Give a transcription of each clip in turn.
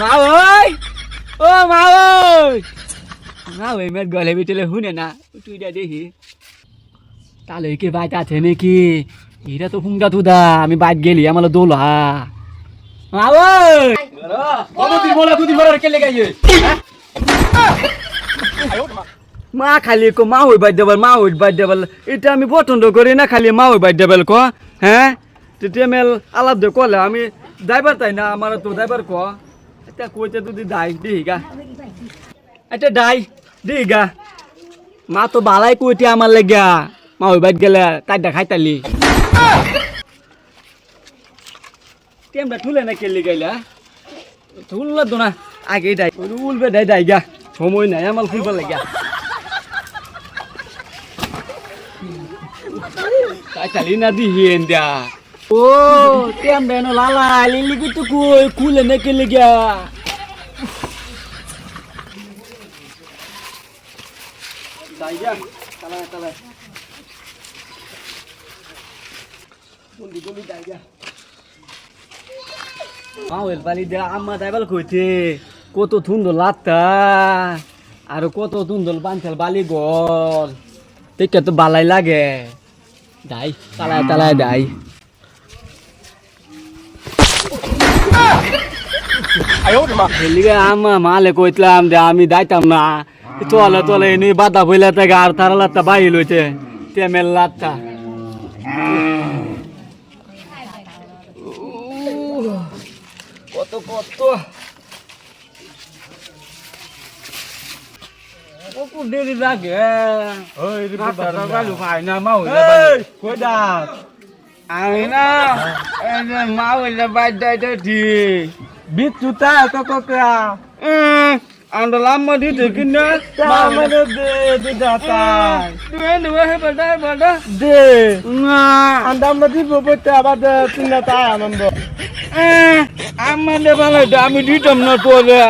মা ওই ও মা ওই মা ওই মেয়ের গলে বিটেলে শুনে না তুই দেখি। তাহলে কি বাইতে আছে নাকি? এটা তো ফুঙ্গা তুদা আমি বাইত গেলি আমার দোল। মা ওই কতদিন বলা দুদিন বলার কেলে গাইয়ে মা খালি কো মা ওই বাইত দেবাল মা ওই বাইত দেবাল এটা আমি পছন্দ করি না খালি মা ওই বাইত দেবাল ক হ্যাঁ? তেতিয়া মেল আলাপ দে কলে আমি ড্রাইভার তাই না আমার তো ড্রাইভার ক। এটা কইতে তুই দাই দিহি গা এটা দাই দিহি গা মা তো বালাই কইতে আমার লাগিয়া মা ওই বাইত গেলে তাই দেখাই তালি টেমটা ঠুলে না কেলি গাইলা ঠুললা তো না আগে দাই উলবে দাই দাই গা সময় নাই আমার ফুলবার লাগিয়া তাই তালি না দিহিন দিয়া ও টেম দেন লালা লিলি কি তো কই কুলে না কেলি গা দাই গা তালা বালি দে আম্মা দাইবাল কইতে কত সুন্দর লাত্তা আর কত সুন্দর বাঞ্চাল বালি গল। দেখতে তো বালাই লাগে। দাই তালায় তালায় আম্মা মালে কইতলাম যে আমি দাইতাম না। তোলে তোলে এনে বাধা বইলে থেকে আর তারা লাত্তা বাই লইছে। তেমেল লাত্তা। কত কত। কত দেরি লাগে ওই ভাই না মা হইলে কই যাস? আমি না মা হইলে বাইর দাইতে ঠিক বিচ্ছু তা তো কোকরা আমরা লাম্মা দিতে কিনা তা আমাদের দে দিদা তাই দুয়ে দুয়ে হে বাদা বাদা দে। না। আন্দা মদি ববতে আবার তিনটা তাই আনন্দ। আমাদের ভালো আমি দিতাম না তোলে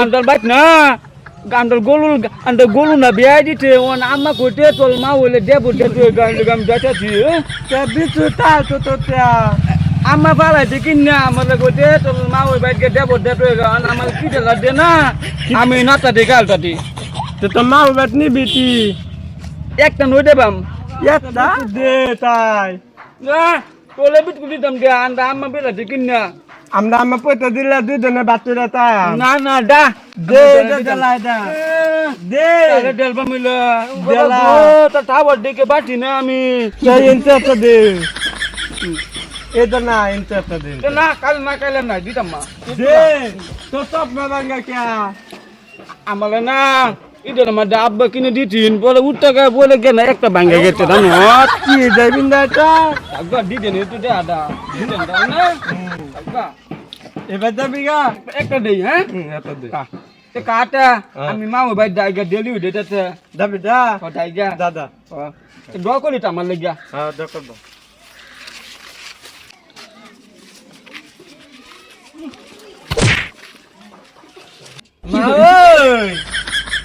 আন্দার বাইক না। আন্দার গলু আন্দার গলু না বিয়াই দিতে ওন আম্মা কইতে তোল মা হইলে দেব দেব গান গাম যাইতাছি তে বিচ্ছু তা তো তো তা আম্মা পালাইতে কিনা আমাদের কইতে তোল মা ওই বাইকে দেব দেব গান আমার কি দেলা দে না? আমি নাতা দে গাল তাতি তো তো মা বেতনি বিটি একটা নই দেবাম একটা দে তাই। না তোলে বিট কুটি দাম দে আন্দা আম্মা বেলাতে কিনা আমরা আমার পয়সা দিলে দুজনে বাচ্চারা তাই। না না দা দে দে। জ্বালাই দা। দে তাহলে ডেলবা মিলা দেলা। তা টাওয়ার দিকে বাটি না আমি। সেই ইন্টারেস্ট দে। এটা না ইন্টারেস্ট দে। এ না কাল না কাল না দিতাম মা। দে। তো সব না ভাঙ্গা কে? আমালে না। ইদের মধ্যে আব্বা কিনে দিতিন বলে উঠতে গে বলে গে না একটা ভাঙ্গে গেছে জানো? কি যাইবিন দা এটা? আব্বা দিতেন একটু দে আদা দিতেন দাও না আব্বা এবার যাবি গা? একটা দেই হ্যাঁ? এটা দে। তে কাটা হ্যাঁ। আমি মা ভাই দাইগা ডেলি উঠেছে যাবি দা ও দাইগা দাদা ড করি আমার লাগিয়া হ্যাঁ দেখো দাও মা ওই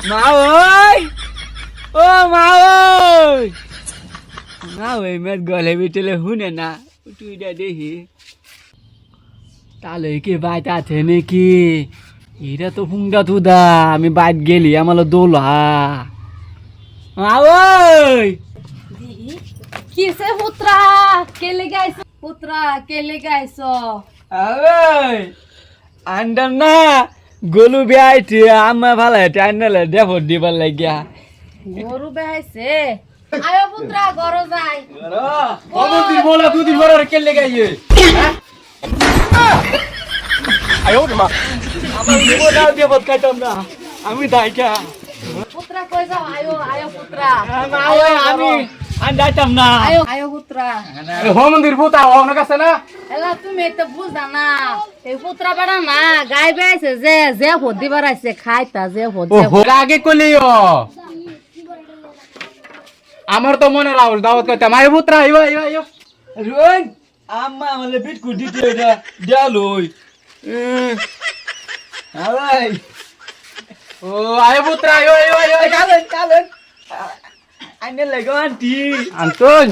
মা ওই! ও মা ওই! মা ওই মেয়ের গলে বিটেলে শুনে না তুই দেখি। তাহলে কি বাইতে আছে নাকি? এটা তো ফুঙ্গা তুদা আমি বাইত গেলি আমার দোল। মা ওই! কিসে পুত্রা? কেলে গাইছ পুত্রা কেলে গাইছ ওই! আন্ডার না গলু বিয়াইতে আমা ভালো এটা আন্ডালে দেব দিবার লাগিয়া। গরু বেহাইছে? আয়ো পুত্রা যাই বলা দুদিন বলার কেলে গাইয়ে? আমার জীবনটাও দিয়ে বদ খাইতাম না। আমি দাইকা পুত্রা কই যাও? আয়ো আয়ো পুত্রা। আমি আমি যাইতাম না। আয়ো আয়ো পুত্রা। হোম মন্দির ভূতা অনেক আছে না? এলা তুমি তো বুঝা না। এই পুত্রা বেড়া না গাই যে যে খাইতা যে আগে কলিও। আমার তো মনে রাহুল দাওয়াত করতাম। আয় পুত্র আইও আইও রোন আম্মা আমালে বিট দিতে ও আয় পুত্র কালেন কালেন। আইনে লাগো আন্টি। আন্তন